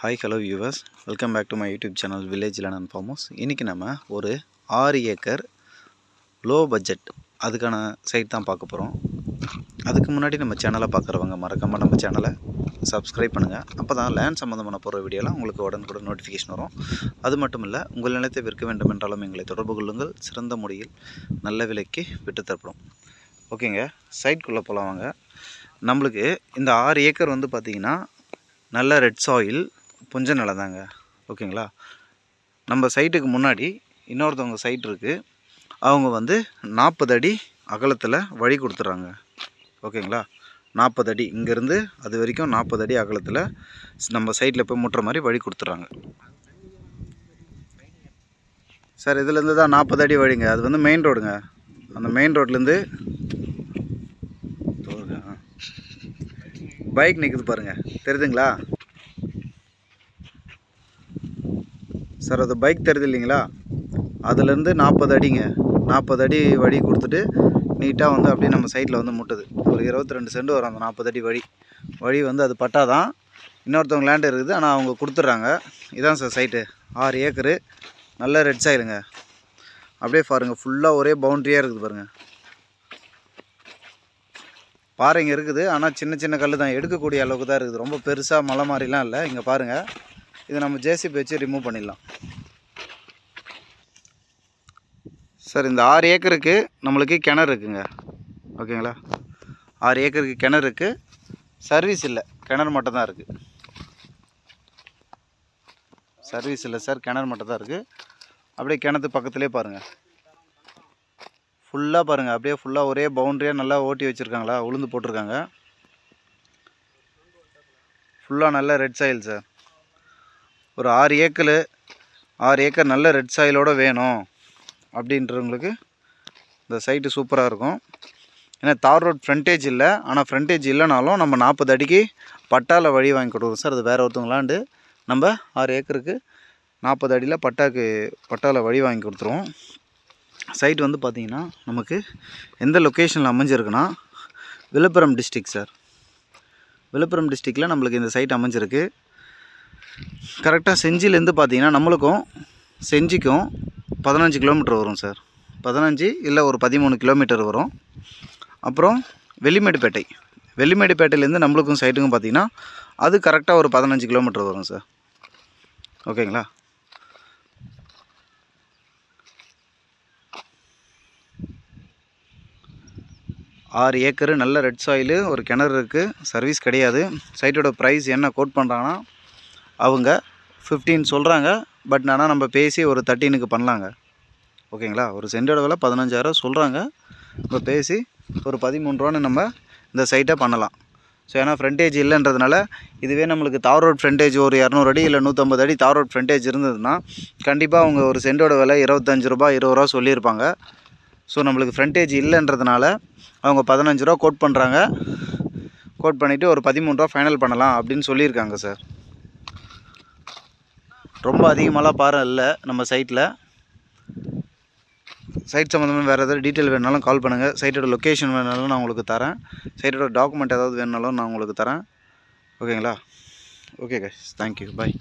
Hi hello viewers welcome back to my YouTube channel village land and farmers இன்றைக்கி நம்ம ஒரு ஆறு acre low budget அதுக்கான site தான் பார்க்க போகிறோம் அதுக்கு முன்னாடி நம்ம சேனலை பார்க்குறவங்க மறக்காமல் நம்ம சேனலை சப்ஸ்கிரைப் பண்ணுங்கள் அப்போ தான் லேண்ட் சம்மந்தமான போகிற வீடியோலாம் உங்களுக்கு உடனுக்குடன் நோட்டிஃபிகேஷன் வரும். அது மட்டும் இல்லை உங்கள் நிலத்தை விற்க வேண்டும் என்றாலும் எங்களை தொடர்பு கொள்ளுங்கள். சிறந்த முறையில் நல்ல விலைக்கு விட்டுத்தரப்படும் ஓகேங்க சைட்குள்ளே போகலாம் வாங்க. நம்மளுக்கு இந்த ஆறு ஏக்கர் வந்து பார்த்திங்கன்னா நல்ல ரெட் சாயில் புஞ்ச நிலம் தாங்க ஓகேங்களா? நம்ம சைட்டுக்கு முன்னாடி இன்னொருத்தவங்க சைட் இருக்குது அவங்க வந்து நாற்பது அடி அகலத்தில் வழி கொடுத்துட்றாங்க ஓகேங்களா? நாற்பது அடி. இங்கேருந்து அது வரைக்கும் நாற்பது அடி அகலத்தில் நம்ம சைட்டில் போய் முட்டுற மாதிரி வழி கொடுத்துட்றாங்க சார் இதுலேருந்து தான் நாற்பது அடி வழிங்க. அது வந்து மெயின் ரோடுங்க அந்த மெயின் ரோட்லேருந்து பைக் நிற்குது பாருங்கள் தெரியுதுங்களா? சார் அது பைக் தெரியுது இல்லைங்களா? அதுலேருந்து நாற்பது அடிங்க. நாற்பது அடி வழி கொடுத்துட்டு நீட்டாக வந்து அப்படியே நம்ம சைட்டில் வந்து முட்டுது. ஒரு இருபத்தி ரெண்டு சென்ட் வரும் அந்த நாற்பது அடி வழி. வழி வந்து அது பட்டாதான் இன்னொருத்தவங்க லேண்ட் இருக்குது ஆனால் அவங்க கொடுத்துட்றாங்க. இதான் சார் சைட்டு ஆறு ஏக்கரு. நல்ல ரெட் சாயிலுங்க அப்படியே பாருங்கள் ஃபுல்லாக ஒரே பவுண்ட்ரியாக இருக்குது பாருங்கள் பாறைங்க இருக்குது ஆனால் சின்ன சின்ன கல் தான் எடுக்கக்கூடிய அளவுக்கு தான் இருக்குது. ரொம்ப பெருசாக மலை மாதிரிலாம் இல்லை. இங்கே பாருங்கள் இதை நம்ம ஜேசிபி வச்சு ரிமூவ் பண்ணிடலாம். சார் இந்த ஆறு ஏக்கருக்கு நம்மளுக்கு கிணறு இருக்குங்க. ஓகேங்களா? ஆறு ஏக்கருக்கு கிணறு இருக்குது சர்வீஸ் இல்லை. கிணறு மட்டும் தான் இருக்குது சர்வீஸ் இல்லை சார் கிணறு மட்டும் தான் இருக்குது அப்படியே கிணத்து பக்கத்துலேயே பாருங்கள் ஃபுல்லாக பாருங்கள் அப்படியே ஃபுல்லாக ஒரே பவுண்ட்ரியாக நல்லா ஓட்டி வச்சுருக்காங்களா? உளுந்து போட்டிருக்காங்க. ஃபுல்லாக நல்லா ரெட் சாயில் சார் ஒரு ஆறு ஏக்கரு ஆறு ஏக்கர் நல்ல ரெட் சாயிலோடு வேணும் அப்படின்றவங்களுக்கு இந்த சைட்டு சூப்பராக இருக்கும். ஏன்னா தார் ரோட் ஃப்ரண்டேஜ் இல்லை. ஆனால் ஃப்ரண்டேஜ் இல்லைனாலும் நம்ம நாற்பது அடிக்கு பட்டாவில் வழி வாங்கி கொடுக்குறோம் சார். அது வேறு ஒருத்தவங்களாண்டு நம்ம ஆறு ஏக்கருக்கு நாற்பது அடியில் பட்டாக்கு பட்டாவில் வழி வாங்கி கொடுத்துருவோம். சைட் வந்து பார்த்திங்கன்னா நமக்கு எந்த லொக்கேஷனில் அமைஞ்சிருக்குன்னா விழுப்புரம் டிஸ்ட்ரிக் சார். விழுப்புரம் டிஸ்ட்ரிக்டில் நம்மளுக்கு இந்த சைட் அமைஞ்சிருக்கு. கரெக்டாக செஞ்சிலேருந்து பார்த்தீங்கன்னா நம்மளுக்கும் செஞ்சிக்கும் பதினஞ்சு கிலோமீட்டர் வரும் சார். பதினஞ்சு இல்லை ஒரு பதிமூணு கிலோமீட்டர் வரும். அப்புறம் வெள்ளிமேடுப்பேட்டை. வெள்ளிமேடுப்பேட்டையிலேருந்து நம்மளுக்கும் சைட்டுக்கும் பார்த்தீங்கன்னா அது கரெக்டாக ஒரு பதினஞ்சு கிலோமீட்டர் வரும் சார். ஓகேங்களா? ஆறு ஏக்கரு நல்ல ரெட் சாயிலு ஒரு கிணறு இருக்குது சர்வீஸ் கிடையாது. சைட்டோட ப்ரைஸ் என்ன கோட் பண்ணுறாங்கன்னா அவங்க ஃபிஃப்டீன் சொல்கிறாங்க பட் ஆனால் நம்ம பேசி ஒரு தேர்ட்டீனுக்கு பண்ணலாங்க. ஓகேங்களா? ஒரு சென்டோட விலை பதினஞ்சாயிரம் சொல்கிறாங்க நம்ம பேசி ஒரு பதிமூன்றுரூவான்னு நம்ம இந்த சைட்டை பண்ணலாம். ஸோ ஏன்னா ஃப்ரண்டேஜ் இல்லைன்றதுனால இதுவே நம்மளுக்கு தார் ரோட் ஃப்ரண்டேஜ் ஒரு இரநூறு அடி இல்லை நூற்றம்பது அடி தார் ரோட் ஃப்ரண்டேஜ் இருந்ததுன்னா கண்டிப்பாக அவங்க ஒரு சென்டோட விலை இருபத்தஞ்சு ரூபா இருபது ரூபா சொல்லியிருப்பாங்க. ஸோ நம்மளுக்கு ஃப்ரண்டேஜ் இல்லைன்றதுனால அவங்க பதினஞ்சு ரூபா கோட் பண்ணுறாங்க கோட் பண்ணிவிட்டு ஒரு பதிமூணு ரூபா ஃபைனல் பண்ணலாம் அப்படின்னு சொல்லியிருக்காங்க சார் ரொம்ப அதிகமாகலாம் பாறை இல்லை. நம்ம சைட்டில் சைட் சம்மந்தமாக வேறு எதாவது டீட்டெயில் வேணாலும் கால் பண்ணுங்கள் சைட்டோட லொக்கேஷன் வேணாலும் நான் உங்களுக்கு தரேன். சைட்டோட டாக்குமெண்ட் ஏதாவது வேணுனாலும் நான் உங்களுக்கு தரேன். ஓகேங்களா ஓகே கைஸ் தேங்க்யூ பாய்